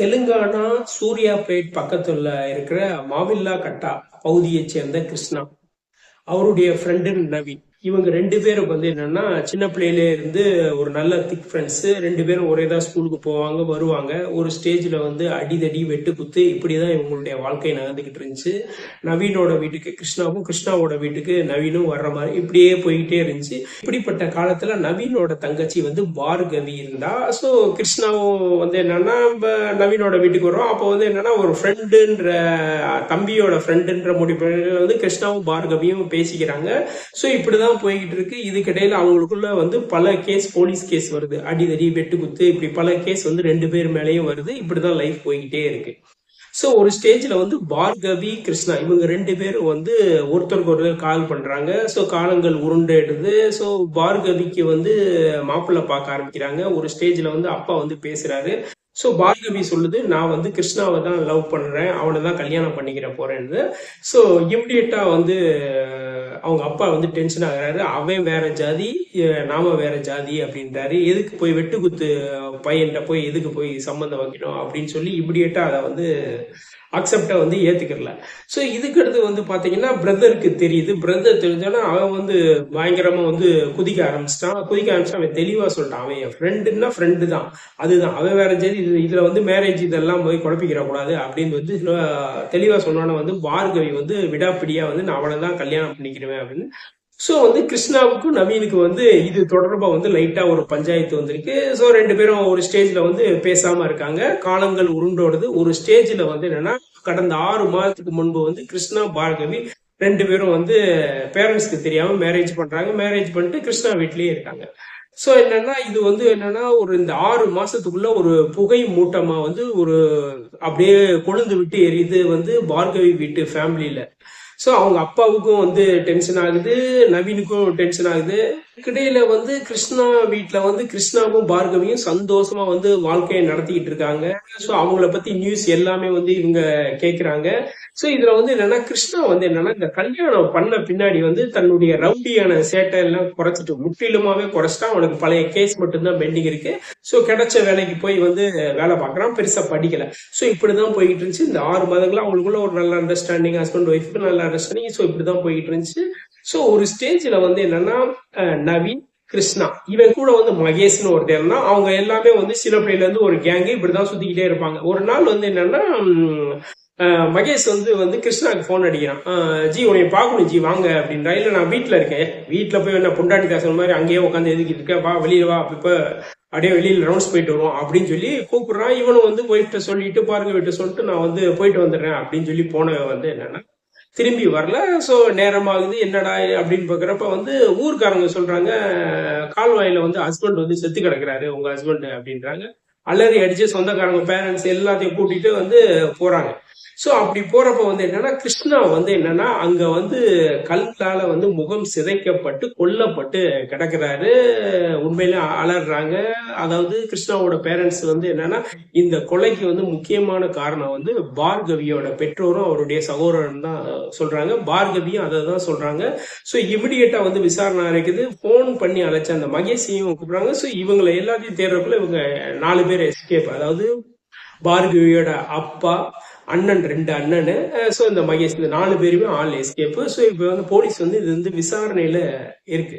தெலுங்கானா சூர்யாபேட் பக்கத்துல இருக்கிற மாவில்லா கட்டா பகுதியைச் சேர்ந்த கிருஷ்ணா. அவருடைய ஃப்ரெண்டு நவீன் இவங்க ரெண்டு பேரும் வந்து என்னன்னா சின்ன பிள்ளையில இருந்து ஒரு நல்ல திக் ஃப்ரெண்ட்ஸ் ரெண்டு பேரும் ஒரே தான் ஸ்கூலுக்கு போவாங்க வருவாங்க. ஒரு ஸ்டேஜ்ல வந்து அடிதடி வெட்டு குத்து இப்படிதான் இவங்களுடைய வாழ்க்கை நகர்ந்துகிட்டு இருந்துச்சு. நவீனோட வீட்டுக்கு கிருஷ்ணாவும் கிருஷ்ணாவோட வீட்டுக்கு நவீனும் வர்ற மாதிரி இப்படியே போய்கிட்டே இருந்துச்சு. இப்படிப்பட்ட காலத்துல நவீனோட தங்கச்சி வந்து பார்கவி இருந்தா ஸோ கிருஷ்ணாவும் வந்து என்னன்னா நம்ம நவீனோட வீட்டுக்கு வரும் அப்போ வந்து என்னன்னா ஒரு ஃப்ரெண்டுன்ற தம்பியோட ஃப்ரெண்டுன்ற முடிவு வந்து கிருஷ்ணாவும் பார்கவியும் பேசிக்கிறாங்க. ஸோ இப்படிதான் போய்கிட்டு இருக்கு. இதுக்கிடையில அவங்களுக்குள்ள வந்து பல கேஸ் போலீஸ் கேஸ் வருது. அடிதடி வெட்டுக்குத்து இப்படி பல கேஸ் வந்து ரெண்டு பேர் மேலேயும் வருது. இப்படிதான் லைஃப் போய்கிட்டே இருக்கு. ஸோ ஒரு ஸ்டேஜ்ல வந்து பார்கவி கிருஷ்ணா இவங்க ரெண்டு பேரும் வந்து ஒருத்தருக்கு ஒருத்தர் கால் பண்றாங்க. ஸோ காலங்கள் உருண்டிடுது ஸோ பார்கவிக்கு வந்து மாப்பிள்ளை பார்க்க ஆரம்பிக்கிறாங்க. ஒரு ஸ்டேஜ்ல வந்து அப்பா வந்து பேசுறாரு. ஸோ பார்கவி சொல்லுது நான் வந்து கிருஷ்ணாவை தான் லவ் பண்ணுறேன் அவனை தான் கல்யாணம் பண்ணிக்கிற போறேன்னு ஸோ இம்மிடியட்டாக வந்து அவங்க அப்பா வந்து டென்ஷன் ஆகுறாரு. அவன் வேற ஜாதி நாம வேற ஜாதி அப்படின்றாரு. எதுக்கு போய் வெட்டுக்குத்து பையன்கிட்ட போய் எதுக்கு போய் சம்மந்தம் வைக்கணும் அப்படின்னு சொல்லி இம்மிடியட்டாக அதை வந்து அக்செப்டை வந்து ஏற்றுக்கிறல ஸோ இதுக்கடுத்து வந்து பார்த்தீங்கன்னா பிரதருக்கு தெரியுது. பிரதர் தெரிஞ்சோன்னா அவன் வந்து பயங்கரமாக வந்து குதிக்க ஆரம்பிச்சிட்டான். குதிக்க ஆரம்பிச்சு அவன் தெளிவாக சொல்லிட்டான். அவன் என் ஃப்ரெண்டுன்னா ஃப்ரெண்டு தான். அதுதான். அவன் வேற சரி இது இதில் வந்து மேரேஜ் இதெல்லாம் போய் குழப்பிக்கிற கூடாது அப்படின்னு வந்து தெளிவாக சொன்னோன்னே வந்து பார்கவி வந்து விடாப்பிடியாக வந்து நான் அவளை தான் கல்யாணம் பண்ணிக்கிறேன் அப்படின்னு ஸோ வந்து கிருஷ்ணாவுக்கும் நவீனுக்கு வந்து இது தொடர்பாக வந்து லைட்டாக ஒரு பஞ்சாயத்து வந்திருக்கு. ஸோ ரெண்டு பேரும் ஒரு ஸ்டேஜில் வந்து பேசாமல் இருக்காங்க. காலங்கள் உருண்டோடுது. ஒரு ஸ்டேஜில் வந்து என்னன்னா கடந்த ஆறு மாதத்துக்கு முன்பு வந்து கிருஷ்ணா பார்கவி ரெண்டு பேரும் வந்து பேரண்ட்ஸ்க்கு தெரியாமல் மேரேஜ் பண்ணுறாங்க மேரேஜ் பண்ணிட்டு கிருஷ்ணா வீட்லேயே இருக்காங்க. ஸோ என்னன்னா இது வந்து என்னன்னா ஒரு இந்த ஆறு மாசத்துக்குள்ள ஒரு புகை மூட்டமா வந்து ஒரு அப்படியே கொழுந்து விட்டு எரியுது வந்து பார்கவி வீட்டு ஃபேமிலியில ஸோ அவங்க அப்பாவுக்கும் வந்து டென்ஷன் ஆகுது நவீனுக்கும் டென்ஷன் ஆகுது. கிடையில வந்து கிருஷ்ணா வீட்டில் வந்து கிருஷ்ணாவும் பார்கவியும் சந்தோஷமா வந்து வாழ்க்கையை நடத்திக்கிட்டு இருக்காங்க. ஸோ அவங்கள பத்தி நியூஸ் எல்லாமே வந்து இவங்க கேட்குறாங்க ஸோ இதுல வந்து என்னன்னா கிருஷ்ணா வந்து என்னன்னா இந்த கல்யாணம் பண்ண பின்னாடி வந்து தன்னுடைய ரவுடியான சேட்டை எல்லாம் குறைச்சிட்டு முற்றிலுமாவே குறைச்சிட்டா அவனுக்கு பழைய கேஸ் மட்டும்தான் பெண்டிங் இருக்கு. ஸோ கிடைச்ச வேலைக்கு போய் வந்து வேலை பார்க்கறான். பெருசா படிக்கல. ஸோ இப்படிதான் போய்கிட்டு இருந்துச்சு. இந்த ஆறு மாதங்களும் அவங்களுக்குள்ள ஒரு நல்ல அண்டர்ஸ்டாண்டிங் ஹஸ்பண்ட் ஒய்ஃபுக்கு நல்லா அண்டர்ஸ்டாண்டிங் ஸோ இப்படிதான் போயிட்டு இருந்துச்சு ஸோ ஒரு ஸ்டேஜ்ல வந்து என்னன்னா நவீன் கிருஷ்ணா. இவன் கூட வந்து மகேஷ்னு ஒருத்தர் இருந்தான் அவங்க எல்லாமே வந்து சில பிள்ளைல இருந்து ஒரு கேங்கு இப்படிதான் சுத்திக்கிட்டே இருப்பாங்க. ஒரு நாள் வந்து என்னன்னா மகேஷ் வந்து வந்து கிருஷ்ணாக்கு ஃபோன் அடிக்கிறான். ஜி உனைய பார்க்கணும் ஜி வாங்க அப்படின்றா. இல்ல நான் வீட்ல இருக்கேன். வீட்டில் போய் என்ன பொண்டாட்டி தாசன் மாதிரி அங்கேயே உட்காந்து எதுக்கிட்டு இருக்கேன் வா வெளியில வா அப்ப அப்படியே வெளியில ரவுண்ட்ஸ் போயிட்டு வருவோம் அப்படின்னு சொல்லி கூப்பிடுறான். இவனும் வந்து ஒய்ஃப்ட்ட சொல்லிட்டு பாருங்க விட்டு சொல்லிட்டு நான் வந்து போயிட்டு வந்துடுறேன் அப்படின்னு சொல்லி போனவன் வந்து என்னன்னா திரும்பி வரல. ஸோ நேரமாகுது என்னடா அப்படின்னு பார்க்குறப்ப வந்து ஊர்க்காரங்க சொல்கிறாங்க கால்வாயில் வந்து ஹஸ்பண்ட் வந்து செத்து கிடக்குறாரு உங்கள் ஹஸ்பண்ட் அப்படின்றாங்க. அலறி அடிச்சு சொந்தக்காரங்க பேரண்ட்ஸ் எல்லாத்தையும் கூட்டிகிட்டு வந்து போகிறாங்க ஸோ அப்படி போறப்ப வந்து என்னன்னா கிருஷ்ணா வந்து என்னன்னா அங்க வந்து கல்லால வந்து முகம் சிதைக்கப்பட்டு கொல்லப்பட்டு கிடக்குறாரு. உண்மையில அலறாங்க. அதாவது கிருஷ்ணாவோட பேரண்ட்ஸ் வந்து என்னன்னா இந்த கொலைக்கு வந்து முக்கியமான காரணம் வந்து பார்கவியோட பெற்றோரும் அவருடைய சகோதரன் தான் சொல்றாங்க. பார்கவியும் அதை தான் சொல்றாங்க. ஸோ இமிடியேட்டா வந்து விசாரணை இருக்குது ஃபோன் பண்ணி அழைச்ச அந்த மகேஷையும் கூப்பிடுறாங்க. ஸோ இவங்களை எல்லாத்தையும் தேடுறதுக்குள்ள இவங்க நாலு பேர் எஸ்கேப் அதாவது பார்கவியோட அப்பா அண்ணன் ரெண்டு அண்ணனு. ஸோ இந்த மகேஷ் இந்த நாலு பேருமே ஆள் எஸ்கேப்பு ஸோ இப்போ வந்து போலீஸ் வந்து இது வந்து விசாரணையில இருக்கு.